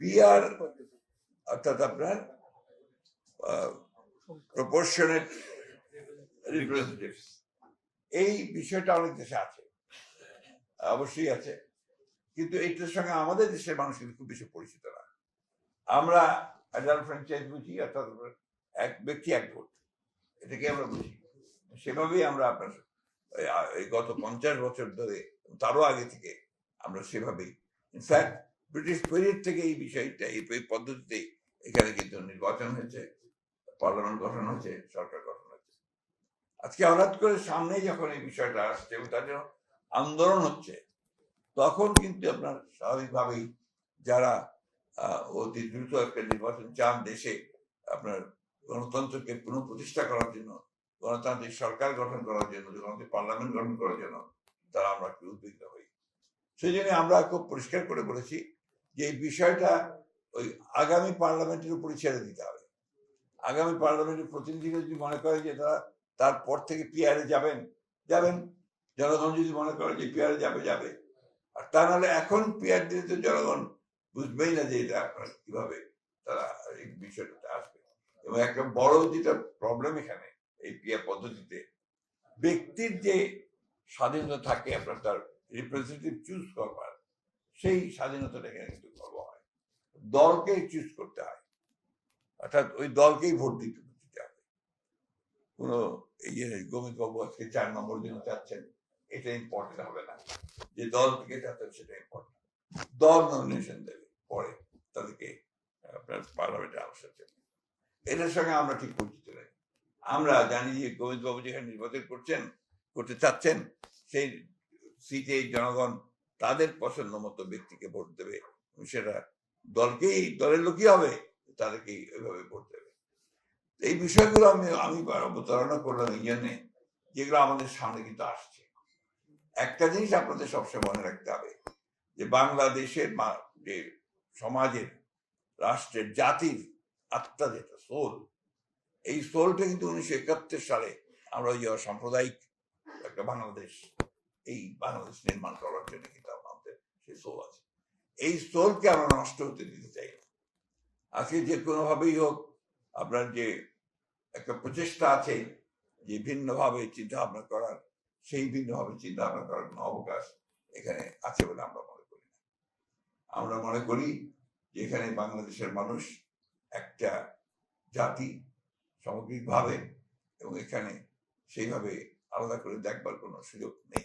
PR অর্থাৎ আপনার proportionate representatives এই বিষয়টা অনেক দেশে আছে। অবশ্যই আছে। কিন্তু এইটার সঙ্গে আমাদের দেশের মানুষ কিন্তু খুব বেশি পরিচিত না। আমরা অ্যাডাল্ট ফ্র্যাঞ্চাইজ বুঝি, অর্থাৎ এক ব্যক্তি, এক ভোট। এটাকে আমরা বুঝি। সেভাবেই আমরা আপনার, এই গত পঞ্চাশ বছর ধরে, তারও আগে থেকে আমরা সেভাবেই ইনফ্যাক্ট ব্রিটিশ পিরিয়ড থেকে এই বিষয়টা, এই পদ্ধতিতে এখানে কিন্তু নির্বাচন হয়েছে, পার্লামেন্ট গঠন হয়েছে, সরকার গঠন হয়েছে। আজকে হঠাৎ করে সামনে যখন এই বিষয়টা আসছে এবং তার জন্য আন্দোলন হচ্ছে, তখন কিন্তু আপনার স্বাভাবিকভাবেই যারা অতি দ্রুত একটা নির্বাচন চান দেশে, আপনার গণতন্ত্রকে পুনঃপ্রতিষ্ঠা করার জন্য, গণতান্ত্রিক সরকার গঠন করার জন্য গণতান্ত্রিক পার্লামেন্ট গঠন করার জন্য, তারা আমরা উদ্বিগ্ন হই। সেই জন্য আমরা খুব পরিষ্কার করে বলেছি যে এই বিষয়টা ওই আগামী পার্লামেন্টের উপরে ছেড়ে দিতে হবে। আগামী পার্লামেন্টের প্রতিনিধিরা যদি মনে করে যে তারা তারপর থেকে পিয়ারে যাবেন যাবেন। জনগণ যদি মনে করে যে পিয়ারে যাবে যাবে। আর তা নাহলে এখন পিয়ার দিলে তো জনগণ বুঝবেই না যে এটা আপনার কীভাবে তারা এই বিষয়টাতে আসবে। এবং একটা বড় যেটা প্রবলেম এখানে, এই পিয়ার পদ্ধতিতে, ব্যক্তির যে স্বাধীনতা থাকে আপনার, তার রিপ্রেজেন্টেটিভ চুজ করবার সেই স্বাধীনতাটা এখানে কিন্তু খর্ব হয় দলকে চুজ করতে হয়। অর্থাৎ ওই দলকেই ভোট দিতে দিতে হবে। কোনো এই যে গোবিন্দ বাবু আজকে চার নম্বর দিন চাচ্ছেন, এটা ইম্পর্টেন্ট হবে না। যে দল থেকে চাচ্ছেন সেটা ইম্পর্টেন্ট দল নমিনেশন দেবে, পরে তাদেরকে, আপনার পার্লামেন্টে আসার জন্য এটার সঙ্গে আমরা ঠিক পরিচিত নই। আমরা জানি যে গোবিন্দ বাবু যেখানে নির্বাচন করছেন, করতে চাচ্ছেন, সেই সিটে জনগণ তাদের পছন্দ মতো ব্যক্তিকে ভোট দেবে। সেটা দলকেই, দলের লোকই হবে, তাদেরকেই ওইভাবে ভোট দেবে। এই বিষয়গুলো আমি আমি অবতারণা করলাম এই জন্যে, যেগুলো আমাদের সামনে কিন্তু আসছে। একটা জিনিস আপনাদের সবসময় মনে রাখতে হবে, যে বাংলাদেশের যে সমাজের, রাষ্ট্রের জাতির আত্মা যেটা সোল, এই সোলটা কিন্তু উনিশশো একাত্তর সালে আমরা ওই সাম্প্রদায়িক একটা বাংলাদেশ, এই বাংলাদেশ নির্মাণ করার জন্য সেই সোল আছে এই সোলকে আমরা নষ্ট হতে দিতে চাই না আজকে যে কোনোভাবেই হোক আপনার যে একটা প্রচেষ্টা আছে যে ভিন্নভাবে চিন্তা ভাবনা করার সেই ভিন্নভাবে চিন্তা ভাবনা করার কোনো অবকাশ এখানে আছে বলে আমরা মনে করি না আমরা মনে করি যে এখানে বাংলাদেশের মানুষ একটা জাতি সামগ্রিকভাবে এবং এখানে সেইভাবে আলাদা করে দেখবার কোনো সুযোগ নেই